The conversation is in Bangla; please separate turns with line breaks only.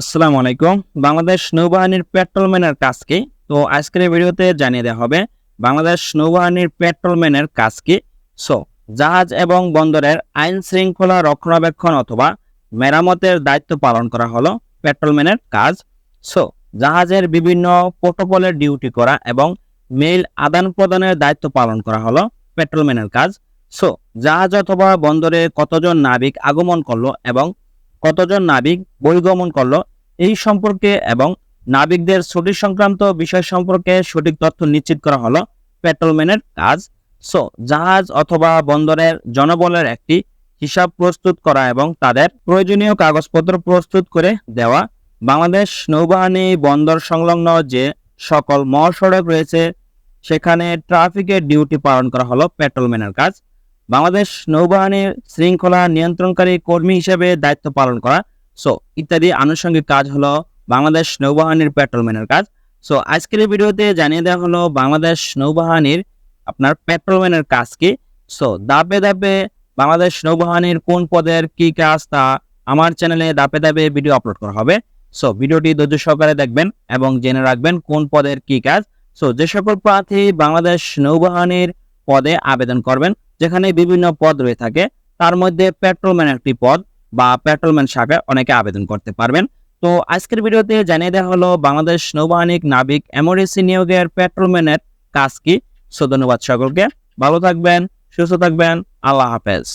আসসালামু আলাইকুম। বাংলাদেশ নৌবাহিনীর পেট্রোলম্যানের কাজ কি? তো আজকের ভিডিওতে জানিয়ে দেওয়া হবে, বাংলাদেশ নৌবাহিনীর পেট্রোলম্যানের কাজ কি? সো, জাহাজ এবং বন্দরের আইন শৃঙ্খলা রক্ষণাবেক্ষণ অথবা মেরামতের দায়িত্ব পালন করা হলো পেট্রোলম্যানের কাজ। সো, জাহাজের বিভিন্ন প্রোটোকলের ডিউটি করা এবং মেইল আদান প্রদানের দায়িত্ব পালন করা হলো পেট্রোলম্যানের কাজ। সো, জাহাজ অথবা বন্দরে কতজন নাবিক আগমন করল এবং কতজন নাবিক বহির্গমন করল এই সম্পর্কে এবং নাবিকদের ছুটি সংক্রান্ত বিষয় সম্পর্কে সঠিক তথ্য নিশ্চিত করা হলো পেট্রোলম্যানের কাজ। সো, জাহাজ অথবা বন্দরের জনবলের একটি হিসাব প্রস্তুত করা এবং তাদের প্রয়োজনীয় কাগজপত্র প্রস্তুত করে দেওয়া। বাংলাদেশ নৌবাহিনী বন্দর সংলগ্ন যে সকল মহাসড়ক রয়েছে, সেখানে ট্রাফিকের ডিউটি পালন করা হলো পেট্রোলম্যানের কাজ। বাংলাদেশ নৌবাহিনীর শৃঙ্খলা নিয়ন্ত্রণকারী কর্মী হিসেবে দায়িত্ব পালন করা সো ইত্যাদি আনুষঙ্গিক কাজ হলো বাংলাদেশ নৌবাহিনীর পেট্রোলম্যানের কাজ। সো আজকের ভিডিওতে জানিয়ে দেওয়া হলো বাংলাদেশ নৌবাহিনীর আপনার পেট্রোলম্যানের কাজ কি। সো দাপে দাপে বাংলাদেশ নৌবাহিনীর কোন পদের কি কাজ তা আমার চ্যানেলে দাপে দাপে ভিডিও আপলোড করা হবে। সো ভিডিওটি ধৈর্য সহকারে দেখবেন এবং জেনে রাখবেন কোন পদের কি কাজ। সো যে সকল প্রার্থী বাংলাদেশ নৌবাহিনীর পদে আবেদন করবেন, যেখানে বিভিন্ন পদ রয়ে থাকে, তার মধ্যে পেট্রোলম্যান একটি পদ বা পেট্রোলম্যান শাখায় অনেকে আবেদন করতে পারবেন। তো আজকের ভিডিওতে জানিয়ে দেওয়া হলো, বাংলাদেশ নৌবাহিনীর নাবিক এমআরএসি নিয়োগের পেট্রোলম্যানের কাজ কি। সো ধন্যবাদ সকলকে, ভালো থাকবেন, সুস্থ থাকবেন, আল্লাহ হাফেজ।